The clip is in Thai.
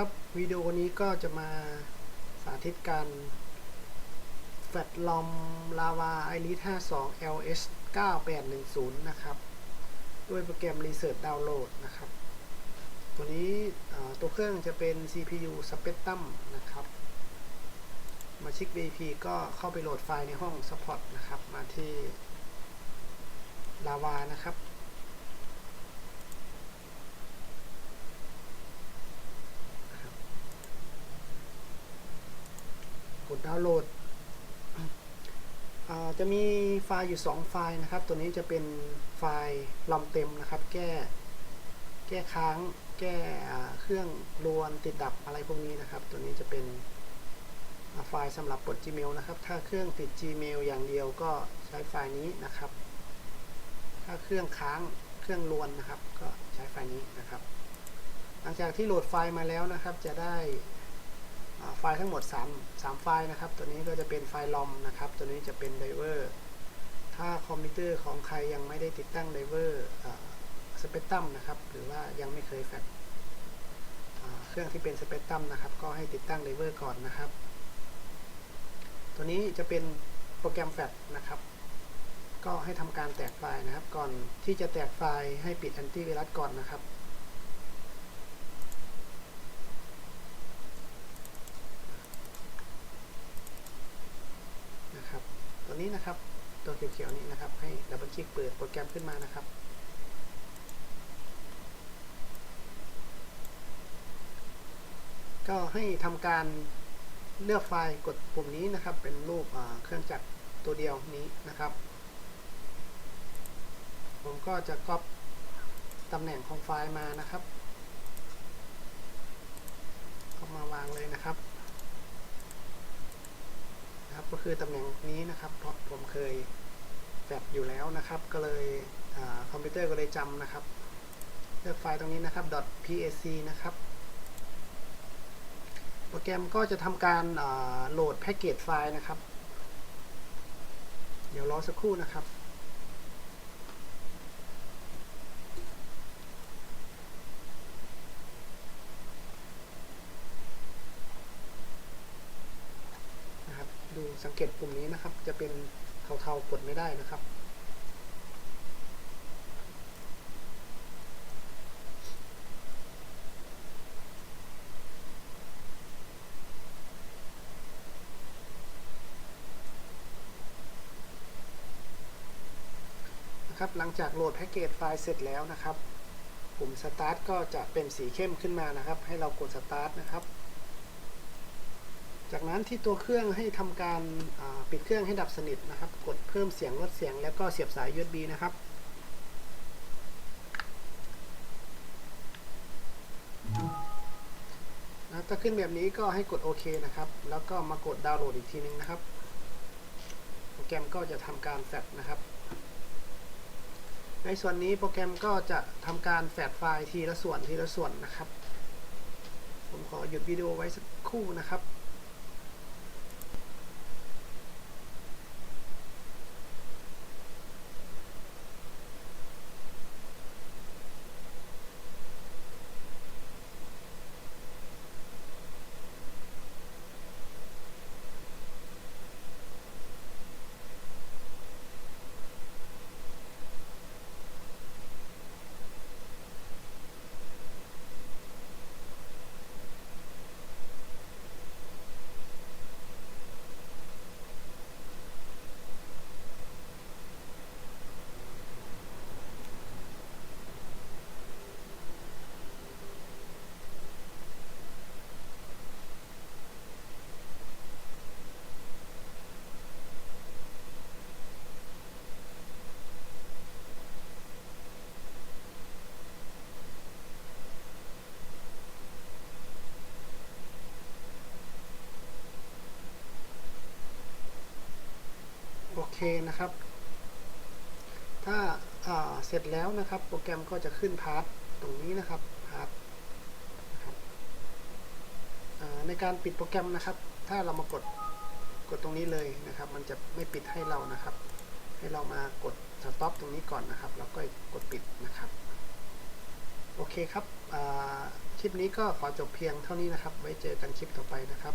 ครับวิดีโอนี้ก็จะมาสาธิตการแฟลตลอมลาวาไอริส52 LS 9810 นะครับ ด้วยโปรแกรม Research Download นะครับ ตัวนี้ตัวเครื่องจะเป็น CPU Spectrum นะครับ มาชิก BP ก็เข้าไปโหลดไฟล์ในห้อง Support นะครับ มาที่ Lava นะครับ ก ดาวน์โหลดอ่าจะมีไฟล์อยู่ 2 ไฟล์นะครับ ตัวนี้จะเป็นไฟล์ลอมเต็มนะครับ แก้แก้ค้าง แก้เครื่องรวนติดดับอะไรพวกนี้นะครับ ตัวนี้จะเป็นไฟล์สำหรับปลด Gmail นะครับ ถ้าเครื่องติด Gmail อย่างเดียวก็ใช้ไฟล์นี้นะครับ ถ้าเครื่องค้างเครื่องรวนนะครับ ก็ใช้ไฟล์นี้นะครับ หลังจากที่โหลดไฟล์มาแล้วนะครับ จะได้ ไฟล์ทั้งหมด 3 3 ไฟล์นะครับ ตัวนี้ก็จะเป็นไฟล์ลอมนะครับ ตัวนี้จะเป็นไดเวอร์ ถ้าคอมพิวเตอร์ของใครยังไม่ได้ติดตั้งไดเวอร์สเปกตรัมนะครับ หรือว่ายังไม่เคยแฟลชเครื่องที่เป็นสเปกตรัมนะครับ ก็ให้ติดตั้งไดเวอร์ก่อนนะครับ ตัวนี้จะเป็นโปรแกรมแฟลชนะครับ ก็ให้ทำการแตกไฟล์นะครับ ก่อนที่จะแตกไฟล์ให้ปิดแอนตี้ไวรัสก่อนนะครับ ตัวนี้นะครับ ตัวเขียวๆนี้นะครับ ให้ดับเบิลคลิกเปิดโปรแกรมขึ้นมานะครับ ก็ให้ทำการเลือกไฟล์กดปุ่มนี้นะครับ เป็นรูปเครื่องจักรตัวเดียวนี้นะครับ ผมก็จะก๊อปตำแหน่งของไฟล์มานะครับ ก็มาวางเลยนะครับ ก็คือตำแหน่งนี้นะครับเพราะผมเคยแฟบอยู่แล้วนะครับ ก็เลยอคอมพิวเตอร์ก็เลยจำนะครับ เลือกไฟล์ตรงนี้นะครับ .pac นะครับ โปรแกรมก็จะทำการโหลดแพ็กเกจไฟล์นะครับ เดี๋ยวรอสักครู่นะครับ นะครับดู สังเกตปุ่มนี้นะครับ จะเป็นเทาๆกดไม่ได้นะครับ นะครับ หลังจากโหลดแพ็กเกจไฟล์เสร็จแล้วนะครับ ปุ่ม Start ก็จะเป็นสีเข้มขึ้นมานะครับ ให้เรากด Start นะครับ จากนั้นที่ตัวเครื่องให้ทำการปิดเครื่องให้ดับสนิทนะครับ กดเพิ่มเสียงลดเสียงแล้วก็เสียบสาย USB นะครับ ถ้าขึ้นแบบนี้ก็ให้กดโอเคนะครับ แล้วก็มากดดาวน์โหลดอีกทีนึงนะครับ โปรแกรมก็จะทำการแฟลชนะครับ ในส่วนนี้โปรแกรมก็จะทำการแฟลชไฟล์ทีละส่วนทีละส่วนนะครับ ผมขอหยุดวิดีโอไว้สักครู่นะครับ โอเคนะครับ ถ้าาเสร็จแล้วนะครับ โปรแกรมก็จะขึ้นพาร์ทตรงนี้นะครับพาร์ทในการปิดโปรแกรมนะครับ ถ้าเรามากดกดตรงนี้เลยนะครับ มันจะไม่ปิดให้เรานะครับ ให้เรามากดสต็อปตรงนี้ก่อนนะครับ แล้วก็กดปิดนะครับ โอเคครับคลิปนี้ก็ขอจบเพียงเท่านี้นะครับ ไว้เจอกันคลิปต่อไปนะครับ